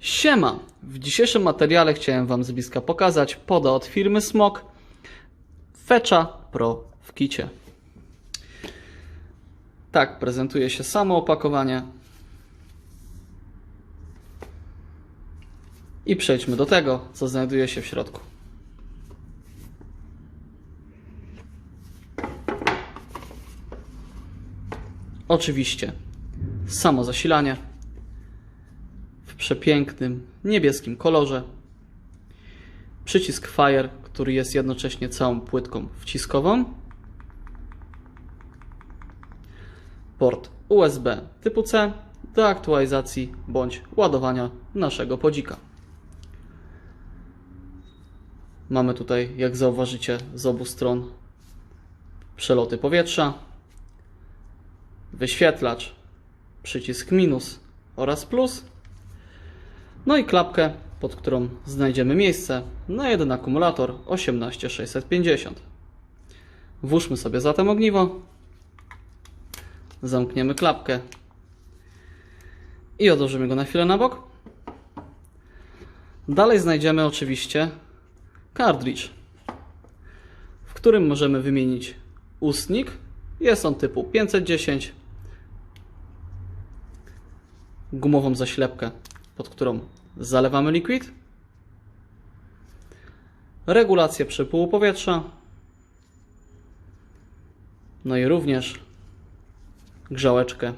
Siema! W dzisiejszym materiale chciałem Wam z bliska pokazać poda od firmy Smok Fecza Pro w kicie. Tak prezentuje się samo opakowanie. I przejdźmy do tego, co znajduje się w środku. Oczywiście samo zasilanie przepięknym niebieskim kolorze. Przycisk Fire, który jest jednocześnie całą płytką wciskową. Port USB typu C do aktualizacji bądź ładowania naszego podzika. Mamy tutaj, jak zauważycie, z obu stron przeloty powietrza, wyświetlacz, przycisk minus oraz plus, no i klapkę, pod którą znajdziemy miejsce na jeden akumulator 18650. Włóżmy sobie zatem ogniwo, zamkniemy klapkę i odłożymy go na chwilę na bok. Dalej znajdziemy oczywiście kartridż, w którym możemy wymienić ustnik. Jest on typu 510, gumową zaślepkę, pod którą zalewamy liquid, regulację przepływu powietrza, no i również grzałeczkę,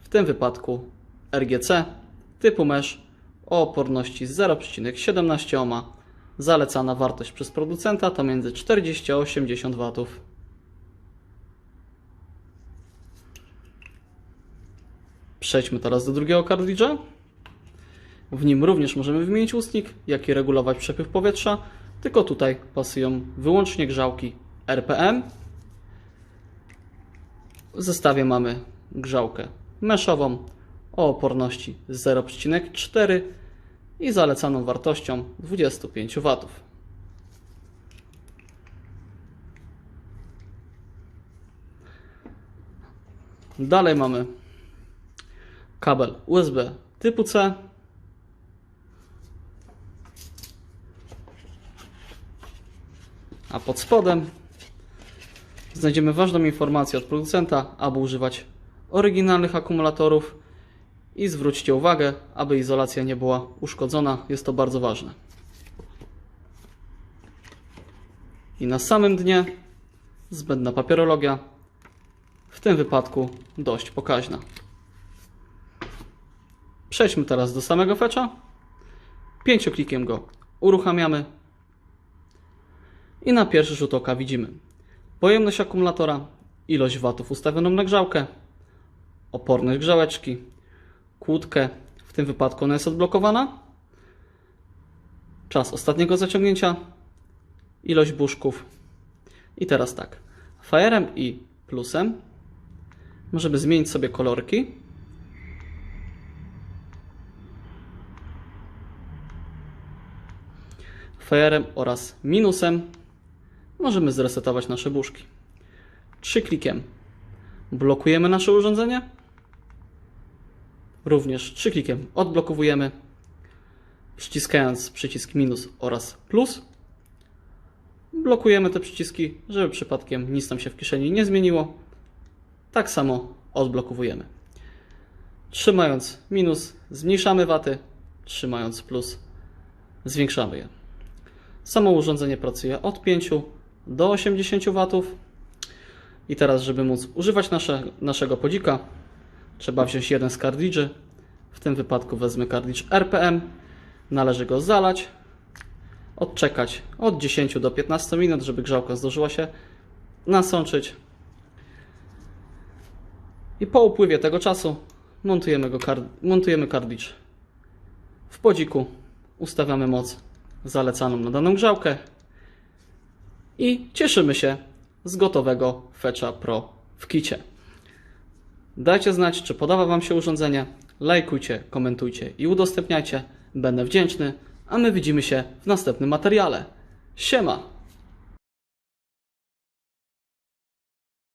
w tym wypadku RGC typu mesh o oporności 0,17 ohm. Zalecana wartość przez producenta to między 40 a 80 W. Przejdźmy teraz do drugiego kartridża. W nim również możemy wymienić ustnik, jak i regulować przepływ powietrza, tylko tutaj pasują wyłącznie grzałki RPM. W zestawie mamy grzałkę meszową o oporności 0,4 i zalecaną wartością 25 W. Dalej mamy kabel USB typu C. A pod spodem znajdziemy ważną informację od producenta, aby używać oryginalnych akumulatorów i zwróćcie uwagę, aby izolacja nie była uszkodzona, jest to bardzo ważne. I na samym dnie zbędna papierologia, w tym wypadku dość pokaźna. Przejdźmy teraz do samego fetcha. Pięcioklikiem go uruchamiamy. I na pierwszy rzut oka widzimy pojemność akumulatora, ilość watów ustawioną na grzałkę, oporność grzałeczki, kłódkę, w tym wypadku ona jest odblokowana, czas ostatniego zaciągnięcia, ilość buszków. I teraz tak, Fire'em i plusem możemy zmienić sobie kolorki. Fire'em oraz minusem możemy zresetować nasze buszki. Trzy klikiem blokujemy nasze urządzenie. Również trzy klikiem odblokowujemy, przyciskając przycisk minus oraz plus. Blokujemy te przyciski, żeby przypadkiem nic nam się w kieszeni nie zmieniło. Tak samo odblokowujemy. Trzymając minus zmniejszamy waty, trzymając plus zwiększamy je. Samo urządzenie pracuje od 5 do 80 W. I teraz, żeby móc używać nasze, naszego podzika, trzeba wziąć jeden z kartridży. W tym wypadku wezmę kartridż RPM. Należy go zalać, odczekać od 10 do 15 minut, żeby grzałka zdążyła się nasączyć. I po upływie tego czasu montujemy, go montujemy kartridż w podziku, ustawiamy moc zalecaną na daną grzałkę i cieszymy się z gotowego Fetcha Pro w kicie. Dajcie znać, czy podoba Wam się urządzenie. Lajkujcie, komentujcie i udostępniajcie. Będę wdzięczny, a my widzimy się w następnym materiale. Siema!